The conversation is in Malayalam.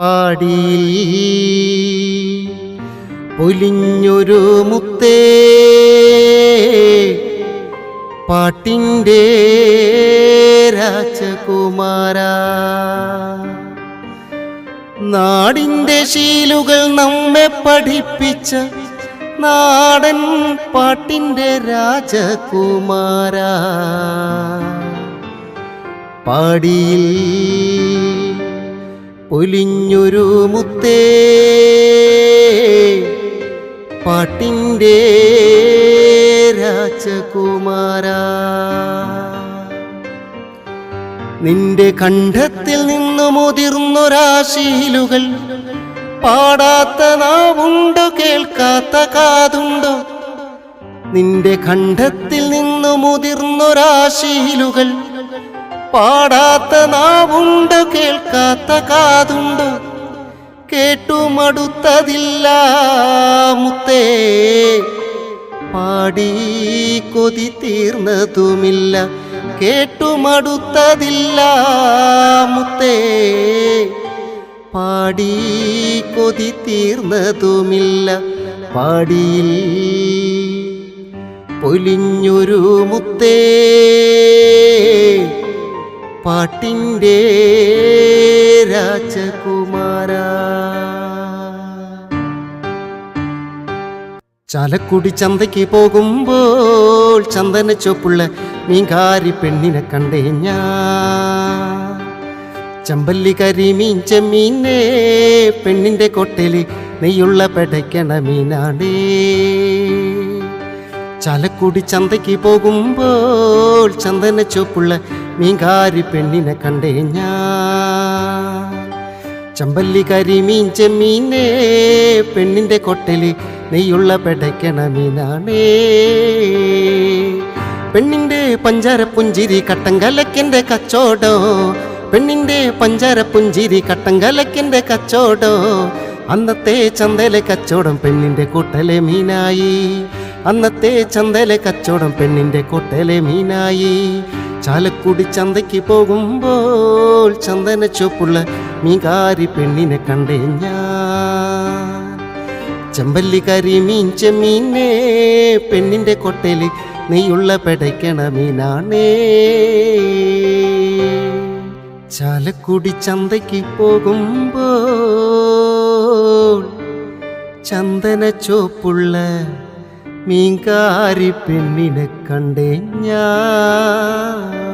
പാടിയിൽ പൊലിഞ്ഞൊരു മുത്തേ പാട്ടിന്റെ രാജകുമാര. നാടിന്റെ ശീലുകൾ നമ്മെ പഠിപ്പിച്ച നാടൻ പാട്ടിന്റെ രാജകുമാര. പാടിയിൽ പൊലിഞ്ഞൊരു മുത്തേ. പാട്ടിന്റെ രാജകുമാര. നിന്റെ കണ്ഠത്തിൽ നിന്നു മുതിർന്നൊരാശീലുകൾ. പാടാത്ത നാവുണ്ടോ കേൾക്കാത്ത കാതുണ്ടോ? നിന്റെ കണ്ഠത്തിൽ നിന്നു മുതിർന്നൊരാശീലുകൾ. പാടാത്ത നാവുണ്ട് കേൾക്കാത്ത കാതുണ്ട്. കേട്ടുമടുത്തതില്ല മുത്തേ. പാടി കൊതി തീർന്നതുമില്ല കേട്ടുമടുത്തതില്ല മുത്തേ. പാടി കൊതി തീർന്നതുമില്ല പാടിയിൽ പൊലിഞ്ഞൊരു മുത്തേ. പാട്ടിന്റെ രാജകുമാര. ചാലക്കുടി ചന്തയ്ക്ക് പോകുമ്പോൾ ചന്ദന ചൊപ്പുള്ള മീൻകാരി പെണ്ണിനെ കണ്ടേ ഞാൻ. ചമ്പല്ലി കരിമീൻ ചെമ്മീനെ പെണ്ണിന്റെ കൊട്ടയിൽ നെയ്യുള്ള പെടയ്ക്കണ മീനാടേ ചാലക്കുടി ചന്തയ്ക്ക് പോകുമ്പോൾ ചന്ദന ചൊപ്പുള്ള മീൻകാരി പെണ്ണിനെ കണ്ടേ ഞാൻ. ചമ്പല്ലി കരിമീൻ ചെമ്മീനേ പെണ്ണിന്റെ കൊട്ടൽ നെയ്യുള്ള പെടയ്ക്കണ മീനാണേ. പെണ്ണിന്റെ പഞ്ചാര പുഞ്ചിരി കട്ടങ്കലക്കിന്റെ കച്ചോടോ പെണ്ണിന്റെ പഞ്ചാര പുഞ്ചിരി കട്ടങ്കലക്കിന്റെ കച്ചോടോ. അന്നത്തെ ചന്തയിലെ കച്ചവടം പെണ്ണിന്റെ കൂട്ടലെ മീനായി. അന്നത്തെ ചന്തയിലെ കച്ചവടം പെണ്ണിന്റെ കൂട്ടലെ മീനായി. ചാലക്കുടി ചന്തയ്ക്ക് പോകുമ്പോൾ ചന്ദന ചുവപ്പുള്ള മീകാരി പെണ്ണിനെ കണ്ടേ ഞാൻ. ചെമ്പല്ലി കരി മീൻ ചെമ്മീനേ പെണ്ണിന്റെ കൊട്ടയിൽ നെയ്യുള്ള പെടയ്ക്കണ മീനാണേ. ചാലക്കുടി ചന്തയ്ക്ക് പോകുമ്പോൾ ചന്ദന ചോപ്പുള്ള മീൻകാരി പെണ്ണിനെ കണ്ടേ ഞാൻ.